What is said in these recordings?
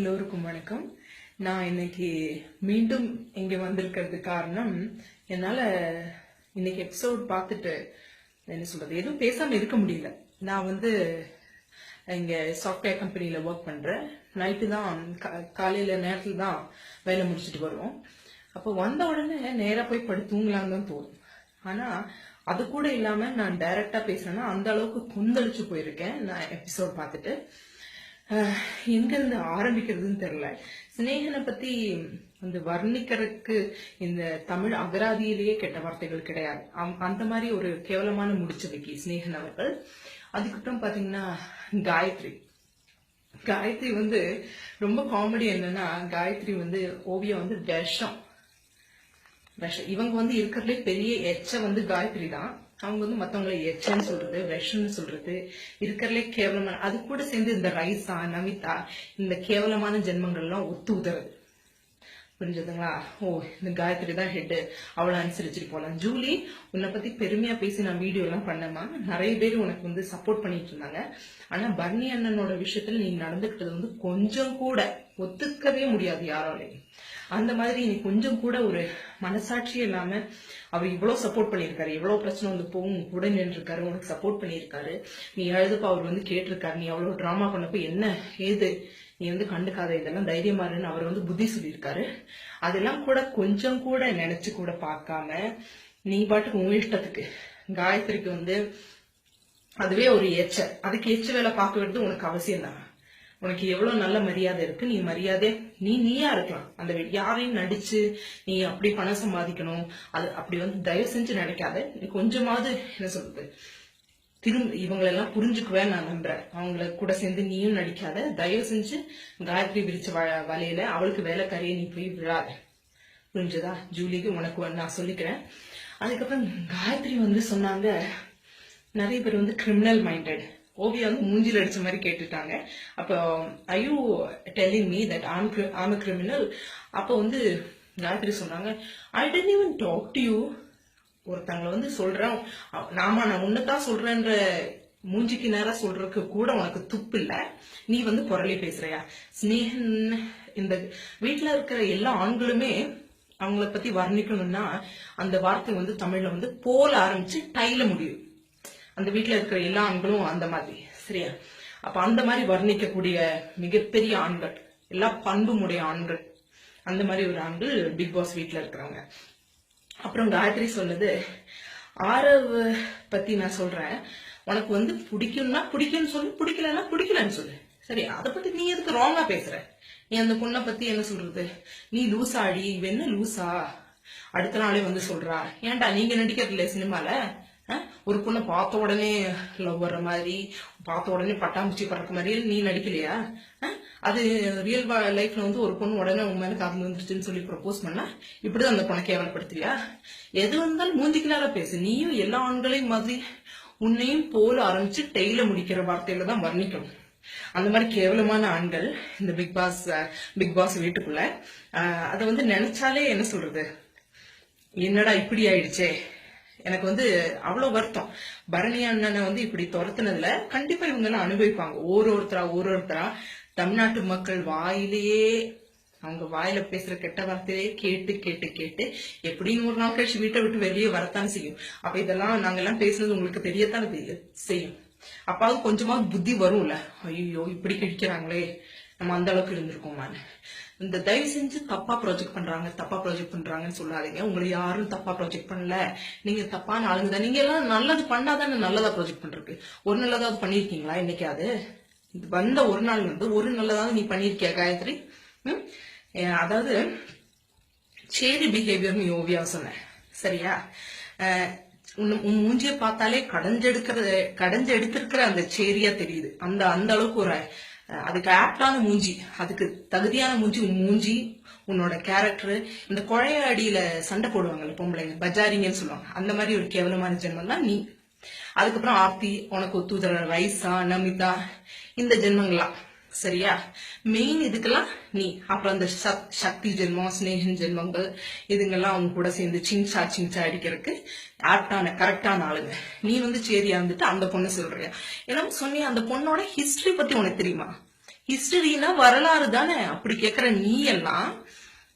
எல்லோருக்கும் வணக்கம். நான் இன்னைக்கு மீண்டும் இங்கே வந்திருக்கிறது காரணம் என்னால் இன்னைக்கு எபிசோட் பார்த்துட்டு என்ன சொல்கிறது எதுவும் பேசாமல் இருக்க முடியல. நான் வந்து இங்கே சாஃப்ட்வேர் கம்பெனியில் ஒர்க் பண்ணுறேன் நைட்டு தான் காலையில் நேரத்தில் தான் வேலை முடிச்சுட்டு வருவோம். அப்போ வந்த உடனே நேராக போய் படு தூங்கலான்னு தான் தோணும். ஆனால் அது கூட இல்லாமல் நான் டைரெக்டாக பேசுனேன்னா அந்த அளவுக்கு கொந்தளிச்சு போயிருக்கேன். நான் எபிசோட் பார்த்துட்டு. எங்கேருந்து ஆரம்பிக்கிறதுன்னு தெரியல. சிநேகனை பத்தி அந்த வர்ணிக்கிறதுக்கு இந்த தமிழ் அகராதியிலேயே கெட்ட வார்த்தைகள் கிடையாது. அந்த மாதிரி ஒரு கேவலமான முடிச்சு வைக்கி சிநேகன் அவர்கள். அதுக்கப்புறம் பாத்தீங்கன்னா காயத்ரி. காயத்ரி வந்து ரொம்ப காமெடி என்னன்னா காயத்ரி வந்து ஓவியம் வந்து விஷம். விஷம். இவங்க வந்து இருக்கிறதுலே பெரிய எச்ச வந்து காயத்ரி தான். அவங்க வந்து மற்றவங்களை எச்சன்னு சொல்றது விஷம்னு சொல்றது இருக்கிறதுலே கேவலமான அது கூட சேர்ந்து இந்த ரைஸா நமிதா இந்த கேவலமான ஜென்மங்கள்லாம் ஒத்து உதறது. புரிஞ்சதுங்களா? ஓ இந்த காயத்ரி தான் ஹெட்டு அவளை அனுசரிச்சுட்டு போகலாம் ஜூலி உன்னை பற்றி பெருமையாக பேசி நான் வீடியோலாம் எல்லாம் பண்ணேமா நிறைய பேர் உனக்கு வந்து சப்போர்ட் பண்ணிட்டு இருந்தாங்க. ஆனால் பர்னி அண்ணனோட விஷயத்தில் நீ நடந்துக்கிட்டது வந்து கொஞ்சம் கூட ஒத்துக்கவே முடியாது யாராலையும். அந்த மாதிரி நீ கொஞ்சம் கூட ஒரு மனசாட்சியே இல்லாம அவர் இவ்வளவு சப்போர்ட் பண்ணியிருக்காரு எவ்வளவு பிரச்சனை வந்து போகும் உன் கூட நின்றுருக்காரு உனக்கு சப்போர்ட் பண்ணியிருக்காரு. நீ எழுதுப்பா அவர் வந்து கேட்டிருக்காரு. நீ அவ்வளவு ட்ராமா பண்ணப்போ என்ன ஏது? நீ வந்து கண்டுக்காத இதெல்லாம் தைரியமா இருன்னு அவர் வந்து புத்தி சொல்லியிருக்காரு. அதெல்லாம் கூட கொஞ்சம் கூட நினைச்சு கூட பார்க்காம நீ பாட்டுக்கு உங்க இஷ்டத்துக்கு காயத்ரிக்கு வந்து அதுவே ஒரு எச்ச அதுக்கு எச்ச வேலை பார்க்கறது உனக்கு அவசியம் தான் உனக்கு எவ்வளவு நல்ல மரியாதை இருக்கு நீ மரியாதை நீ நீயா இருக்கலாம். அந்த யாரையும் நடிச்சு நீ அப்படி பணம் சம்பாதிக்கணும் அது அப்படி வந்து தயவு செஞ்சு நினைக்காத. நீ கொஞ்சமாவது என்ன சொல்றது திரும்ப இவங்களெல்லாம் புரிஞ்சுக்குவேன் நான் நம்புறேன். அவங்கள கூட சேர்ந்து நீயும் நடிக்காத. தயவு செஞ்சு காயத்ரி விரிச்ச வ- வலையில அவளுக்கு வேலை கரையை நீ போய் விழாத. புரிஞ்சதா? ஜூலிக்கு உனக்கு நான் சொல்லிக்கிறேன். அதுக்கப்புறம் காயத்ரி வந்து சொன்னாங்க நிறைய பேர் வந்து கிரிமினல் மைண்டட் ஓவியா வந்து மூஞ்சில அடிச்ச மாதிரி கேட்டுட்டாங்க. அப்போ ஐயூ டெல்லிங் மீ தட் ஆம் ஆம் கிரிமினல் அப்போ வந்து காயத்ரி சொன்னாங்க I didn't even talk to you ஒருத்தங்களை வந்து சொல்றேன். நாம நான் உன்னதான் சொல்றேன்ற மூஞ்சிக்கு நேராக சொல்றதுக்கு கூட உனக்கு துப்பு இல்ல. நீ வந்து குரலி பேசுறியா? ஸ்னேகன் இந்த வீட்டில் இருக்கிற எல்லா ஆண்களுமே அவங்கள பத்தி வர்ணிக்கணும்னா அந்த வார்த்தை வந்து தமிழ்ல வந்து போல ஆரம்பிச்சு டைல முடியும். அந்த வீட்டில் இருக்கிற எல்லா ஆண்களும் அந்த மாதிரி சரியா? அப்ப அந்த மாதிரி வர்ணிக்கக்கூடிய மிகப்பெரிய ஆண்கள் எல்லா பண்புமுடைய ஆண்கள் அந்த மாதிரி ஒரு ஆண்கள் பிக் பாஸ் வீட்டில் இருக்கிறவங்க. அப்புறம் காயத்ரி சொன்னது ஆரவ் பத்தி நான் சொல்றேன். உனக்கு வந்து பிடிக்கும்னா பிடிக்கும்னு சொல்லு பிடிக்கலன்னா பிடிக்கலன்னு சொல்லு. சரி அதை பத்தி நீ எதுக்கு ராங்கா பேசுற? நீ அந்த பொண்ணை பத்தி என்ன சொல்றது? நீ லூசாடி இவ என்ன லூசா? அடுத்த நாளே வந்து சொல்றா. ஏன்டா நீங்க நடிக்கிறது இல்லையா சினிமால? ஒரு பொண்ணை பார்த்த உடனே லவ் வர்ற மாதிரி பார்த்த உடனே பட்டாம்பூச்சி பறக்க மாதிரி. நீ நடிக்கலையா? அது ரியல் லைஃப்ல வந்து ஒரு பொண்ணு உடனே உன் மேலே காரணம் வந்துருச்சுன்னு சொல்லி ப்ரப்போஸ் பண்ணா இப்படிதான் அந்த பொண்ணை கேவலப்படுத்துவியா? எது வந்தாலும் மூஞ்சிக்கலால பேசு. நீயும் எல்லா ஆண்களையும் மாதிரி உன்னையும் போல ஆரம்பிச்சு டெய்ல முடிக்கிற வார்த்தையில தான் வர்ணிக்கணும். அந்த மாதிரி கேவலமான ஆண்கள் இந்த பிக் பாஸ் பிக் பாஸ் வீட்டுக்குள்ள அதை வந்து நினைச்சாலே என்ன சொல்றது? என்னடா இப்படி ஆயிடுச்சே? எனக்கு வந்து அவ்வளவு வருத்தம். பரணி அண்ணனை வந்து இப்படி துரத்துனதுல கண்டிப்பா இவங்க எல்லாம் அனுபவிப்பாங்க. ஒரு ஒருத்தரா ஒரு ஒருத்தரா தமிழ்நாட்டு மக்கள் வாயிலேயே அவங்க வாயில பேசுற கெட்ட வார்த்தையே கேட்டு கேட்டு கேட்டு எப்படின்னு ஒரு நாள் கழிச்சு வீட்டை விட்டு வெளியே வரத்தான் செய்யும். அப்ப இதெல்லாம் நாங்க எல்லாம் பேசுனது உங்களுக்கு தெரியத்தான் செய்யும். அப்பாவது கொஞ்சமாவது புத்தி வரும்ல. ஐயோ இப்படி கிடைக்கிறாங்களே. நம்ம அந்த அளவுக்கு இருந்திருக்கோமான்னு இந்த தயவு செஞ்சு தப்பா ப்ராஜெக்ட் பண்றாங்க தப்பா ப்ராஜெக்ட் பண்றாங்கன்னு சொல்லாதீங்க. உங்களை யாரும் தப்பா ப்ராஜெக்ட் பண்ணல. நீங்க தப்பான ஆளுங்க தான். நீங்க எல்லாம் நல்லது பண்ணாதானே நல்லதா ப்ராஜெக்ட் பண்றதுக்கு. ஒரு நல்லதாவது பண்ணிருக்கீங்களா இன்னைக்காவது இது வந்த ஒரு நாள் வந்து ஒரு நல்லதாவது நீ பண்ணிருக்கியா காயத்ரி? அதாவது சேரி பிஹேவியர் நீ ஓவியா சொன்ன சரியா? அஹ் உன் மூஞ்சிய பார்த்தாலே கடைஞ்செடுக்கிற கடைஞ்செடுத்திருக்கிற அந்த சேரியா தெரியுது. அந்த அந்த அளவுக்கு ஒரு அதுக்கு ஆப்டான மூஞ்சி அதுக்கு தகுதியான மூஞ்சி உன் மூஞ்சி உன்னோட கேரக்டர் இந்த குழைய அடியில சண்டை போடுவாங்கல்ல பொம்பளைங்க பஜாரிங்கன்னு சொல்லுவாங்க. அந்த மாதிரி ஒரு கேவலமான ஜென்மம் தான் நீ. அதுக்கப்புறம் ஆர்த்தி உனக்கு ஒத்துதர வயசா நமிதா இந்த ஜென்மங்களாம் சரியா? மெயின் இதுக்கெல்லாம் நீ அப்புறம் அந்த சக்தி ஜென்மம் ஸ்னேகன் ஜென்மங்கள் இதுங்கெல்லாம் அவங்க கூட சேர்ந்து சிங்சா சிங்சா அடிக்கிறதுக்கு ஆப்டான கரெக்டான ஆளுங்க. நீ வந்து சேரியா வந்துட்டு அந்த பொண்ணு சொல்றியா? ஏன்னா சொன்னி அந்த பொண்ணோட ஹிஸ்டரி பத்தி உனக்கு தெரியுமா? ஹிஸ்டரினா வரலாறு தானே? அப்படி கேட்கற நீ எல்லாம்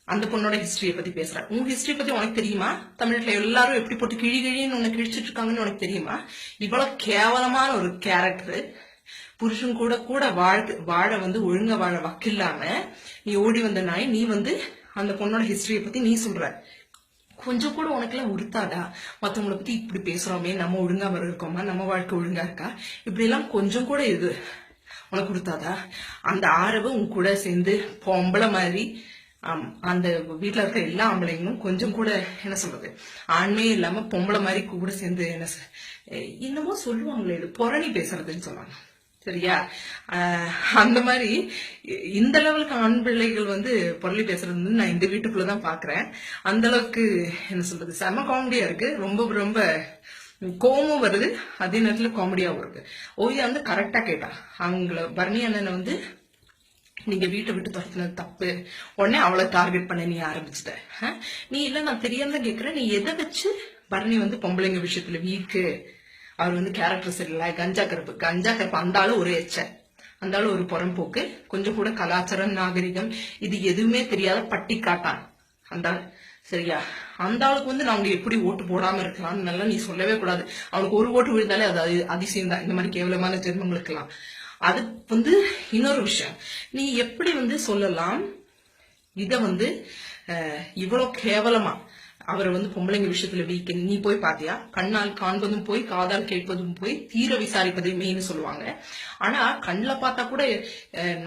அந்த பொண்ணோட ஹிஸ்டரியை பத்தி பேசுற. உன் ஹிஸ்டரி பத்தி உனக்கு தெரியுமா? தமிழ்நாட்டுல எல்லாரும் எப்படி போட்டு கிழி கிழின்னு உன்னை கிழிச்சிட்டு இருக்காங்கன்னு உனக்கு தெரியுமா? இவ்வளவு கேவலமான ஒரு கேரக்டர் புருஷன் கூட கூட வாழ வாழ வந்து ஒழுங்கா வாழ வக்கில்லாம நீ ஓடி வந்த நாய் நீ வந்து அந்த பொண்ணோட ஹிஸ்டரியை பத்தி நீ சொல்ற. கொஞ்சம் கூட உனக்குலாம் உடுத்தாதா மத்தவங்கள பத்தி இப்படி பேசுறோமே நம்ம ஒழுங்கா இருக்கோமா? நம்ம வாழ்க்கை ஒழுங்கா இருக்கா? இப்படி எல்லாம் கொஞ்சம் கூட இது உனக்கு கொடுத்தாதா அந்த ஆரவு உன் கூட சேர்ந்து பொம்பளை மாதிரி அந்த வீட்டில் இருக்கிற எல்லா ஆம்பளைங்களும் கொஞ்சம் கூட என்ன சொல்றது? ஆண்மையே இல்லாம பொம்பளை மாதிரி கூட சேர்ந்து என்ன சொ- என்னமோ சொல்லுவாங்களே இது புரணி பேசுறதுன்னு சொல்லுவாங்க சரியா? ஆஹ், அந்த மாதிரி இந்த லெவலுக்கு ஆண் பிள்ளைகள் வந்து பொருளி பேசுறது வந்து நான் இந்த வீட்டுக்குள்ளதான் பாக்குறேன். அந்த அளவுக்கு என்ன சொல்றது செம காமெடியா இருக்கு. ரொம்ப ரொம்ப கோமும் வருது. அதே நேரத்துல காமெடியாவும் இருக்கு. ஓவியா வந்து கரெக்டா கேட்டா. அவங்கள பரணி அண்ணனை வந்து நீங்க வீட்டை விட்டு துரத்துனது தப்பு. உடனே அவளை டார்கெட் பண்ண நீ ஆரம்பிச்சிட்ட. நீ இல்லை நான் தெரியாம தான் நீ எதை வச்சு பரணி வந்து பொம்பளைங்க விஷயத்துல வீக்கு அவர் வந்து கேரக்டர் சரியில்லை. கஞ்சா கருப்பு கஞ்சா கருப்பு. அந்த ஒரு எச்ச. அந்தாலும் ஒரு புறம்போக்கு. கொஞ்சம் கூட கலாச்சாரம் நாகரிகம். இது எதுவுமே தெரியாத பட்டி காட்டான் அந்த சரியா? அந்த ஆளுக்கு வந்து நாங்க எப்படி ஓட்டு போடாம இருக்கலாம்னு நல்லா நீ சொல்லவே கூடாது. அவனுக்கு ஒரு ஓட்டு விழுந்தாலே அது அதிசயம் தான். இந்த மாதிரி கேவலமான ஜென்மங்களுக்கெல்லாம் அது வந்து இன்னொரு விஷயம். நீ எப்படி வந்து சொல்லலாம்? இதை வந்து இவ்வளோ கேவலமா அவர் வந்து பொம்பளைங்க விஷயத்துல வீக் நீ போய் பாத்தியா? கண்ணால் காண்பதும் போய் காதால் கேட்பதும் போய் தீர விசாரிப்பதே மெயின் சொல்லுவாங்க. ஆனா கண்ணில் பார்த்தா கூட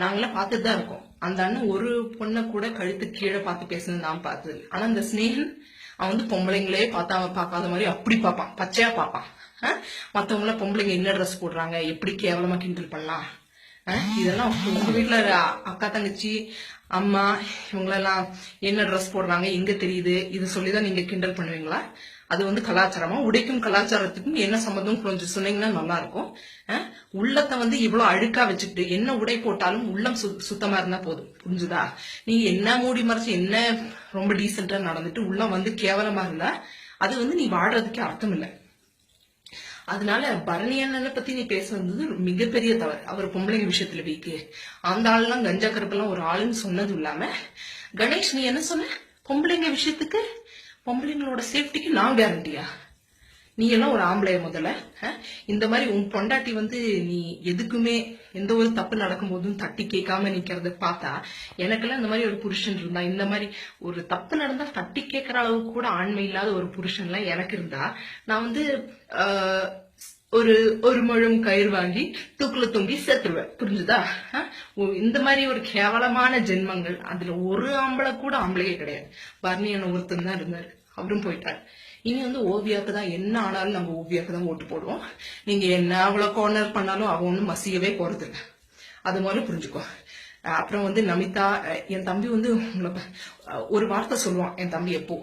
நாங்களாம் பார்த்துட்டு தான் இருக்கோம். அந்த அண்ணன் ஒரு பொண்ணை கூட கழுத்து கீழே பார்த்து பேசுனது நான் பார்த்தது ஆனா அந்த ஸ்னேகன் அவன் வந்து பொம்பளைங்களே பார்த்தா பார்க்காத மாதிரி அப்படி பார்ப்பான். பச்சையா பார்ப்பான். மற்றவங்கள பொம்பளைங்க என்ன ட்ரெஸ் போடுறாங்க? எப்படி கேவலமா கிண்டல் பண்ணலாம்? இதெல்லாம் உங்க வீட்டுல அக்கா தங்கச்சி அம்மா இவங்களெல்லாம் என்ன ட்ரெஸ் போடுறாங்க எங்க தெரியுது? இது சொல்லிதான் நீங்க கிண்டல் பண்ணுவீங்களா? அது வந்து கலாச்சாரமா? உடைக்கும் கலாச்சாரத்துக்கும் என்ன சம்மந்தம் கொஞ்சம் சொன்னீங்கன்னா நல்லா இருக்கும் உள்ளத்தை வந்து இவ்வளவு அழுக்கா வச்சுக்கிட்டு என்ன உடை போட்டாலும் உள்ளம் சுத்தமா இருந்தா போதும். புரிஞ்சுதா? நீ என்ன மூடி மறைச்சு என்ன ரொம்ப டீசெண்டா நடந்துட்டு உள்ளம் வந்து கேவலமா இருந்தா அது வந்து நீ வாடுறதுக்கே அர்த்தம் இல்லை. அதனால பரணி அண்ணனை பத்தி நீ பேச வந்தது மிகப்பெரிய தவறு. அவர் பொம்பளைங்க விஷயத்துல வீக்கு. அந்த ஆள்லாம் கஞ்சா கருப்பெல்லாம் ஒரு ஆளுன்னு சொன்னது இல்லாம கணேஷ் நீ என்ன சொன்ன? பொம்பளைங்க விஷயத்துக்கு பொம்பளைங்களோட சேஃப்டிக்கு நான் கேரண்டியா நீ எல்லாம் ஒரு ஆம்பளைய முதல்ல இந்த மாதிரி உன் பொண்டாட்டி வந்து நீ எதுக்குமே எந்த ஒரு தப்பு நடக்கும்போதும் தட்டி கேட்காம நிக்கிறத பார்த்தா எனக்கெல்லாம் இந்த மாதிரி ஒரு புருஷன் இருந்தா இந்த மாதிரி ஒரு தப்பு நடந்தா தட்டி கேட்கற அளவுக்கு கூட ஆண்மை இல்லாத ஒரு புருஷன்லாம் எனக்கு இருந்தா நான் வந்து ஆஹ், ஒரு ஒரு முழம் கயிறு வாங்கி தூக்குல தொங்கி செத்துருவேன். புரிஞ்சுதா? இந்த மாதிரி ஒரு கேவலமான ஜென்மங்கள் அதுல ஒரு ஆம்பளை கூட ஆம்பளையே கிடையாது. பர்ணியான ஒருத்தன் தான் இருந்தாரு. அவரும் போயிட்டார். இனி வந்து ஓவியாவுக்கு தான் என்ன ஆனாலும் நம்ம ஓவியாவுக்கு தான் ஓட்டு போடுவோம். நீங்க என்ன அவ்வளோ கார்னர் பண்ணாலும் அவன் ஒன்றும் மசியவே போறது அது மாதிரி புரிஞ்சுக்கோ. அப்புறம் வந்து நமிதா என் தம்பி வந்து உங்களை ஒரு வார்த்தை சொல்லுவான் என் தம்பி எப்போ.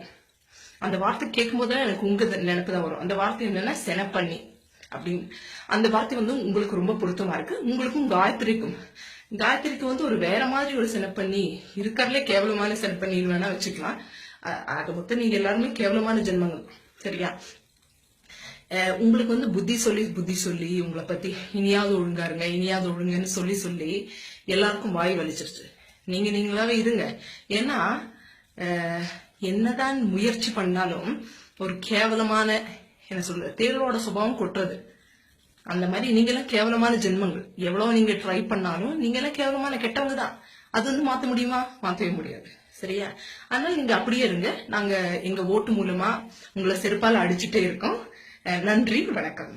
அந்த வார்த்தை கேட்கும் போதுதான் எனக்கு உங்க நினைப்பு தான் வரும். அந்த வார்த்தை என்னன்னா செனப்பண்ணி அப்படின்னு. அந்த வார்த்தை வந்து உங்களுக்கு ரொம்ப பொருத்தமா இருக்கு. உங்களுக்கும் காயத்ரிக்கும். காயத்ரிக்கு வந்து ஒரு வேற மாதிரி ஒரு செனப்பண்ணி இருக்கிறதுல கேவலமான செனப்பண்ணி வேணா வச்சுக்கலாம். ஆக மொத்தம் நீங்க எல்லாருமே கேவலமான ஜென்மங்கள் சரியா? உங்களுக்கு வந்து புத்தி சொல்லி புத்தி சொல்லி உங்களை பத்தி இனியாவது ஒழுங்கா இருங்க இனியாவது ஒழுங்கன்னு சொல்லி சொல்லி எல்லாருக்கும் வாய் வலிச்சிருச்சு. நீங்க நீங்களாவே இருங்க. ஏன்னா என்னதான் முயற்சி பண்ணாலும் ஒரு கேவலமான என்ன சொல்ற தேர்வோட சுபாவம் கொட்டுறது. அந்த மாதிரி நீங்க எல்லாம் கேவலமான ஜென்மங்கள். எவ்வளவு நீங்க ட்ரை பண்ணாலும் நீங்க எல்லாம் கேவலமான கெட்டவங்க தான். அது வந்து மாத்த முடியுமா? மாத்தவே முடியாது. சரியா? அதனால நீங்க அப்படியே இருங்க. நாங்க எங்க ஓட்டு மூலமா உங்களை செருப்பால் அடிச்சுட்டே இருக்கோம். நன்றி வணக்கம்.